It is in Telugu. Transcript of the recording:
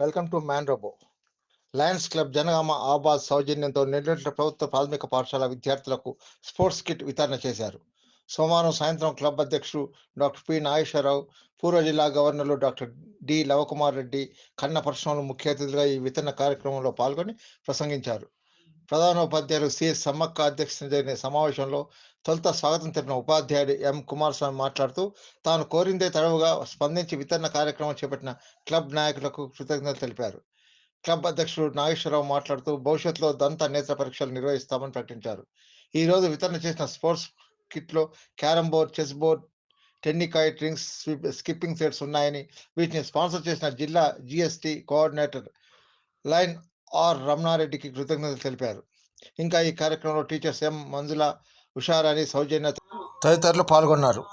వెల్కమ్ టు మ్యాన్ రోబో లయన్స్ క్లబ్ జనగామ ఆబాద్ సౌజన్యంతో నిన్నటి ప్రభుత్వ ప్రాథమిక పాఠశాల విద్యార్థులకు స్పోర్ట్స్ కిట్ వితరణ చేశారు. సోమవారం సాయంత్రం క్లబ్ అధ్యక్షుడు డాక్టర్ పి నాగేశ్వరరావు పూర్వ జిల్లా గవర్నర్లు డాక్టర్ డి లవకుమార్ రెడ్డి కన్న పరశురాములు ముఖ్య అతిథులుగా ఈ వితరణ కార్యక్రమంలో పాల్గొని ప్రసంగించారు. ప్రధానోపాధ్యాయులు సిఎస్ సమ్మక్క అధ్యక్షతన జరిగిన సమావేశంలో తొలుత స్వాగతం తెలిపిన ఉపాధ్యాయుడు ఎం కుమారస్వామి మాట్లాడుతూ తాను కోరిందే తడవుగా స్పందించి వితరణ కార్యక్రమం చేపట్టిన క్లబ్ నాయకులకు కృతజ్ఞతలు తెలిపారు. క్లబ్ అధ్యక్షుడు నాగేశ్వరరావు మాట్లాడుతూ భవిష్యత్తులో దంత నేత్ర పరీక్షలు నిర్వహిస్తామని ప్రకటించారు. ఈ రోజు వితరణ చేసిన sports కిట్లో carrom board chess board tennikoit drinks skipping sets ఉన్నాయని వీటిని స్పాన్సర్ చేసిన జిల్లా జిఎస్టి కోఆర్డినేటర్ లైన్ ఆర్. రమణారెడ్డికి కృతజ్ఞతలు తెలిపారు. ఇంకా ఈ కార్యక్రమంలో టీచర్స్ ఎం. మంజుల ఉషారాణి సౌజన్య తదితరులు పాల్గొన్నారు.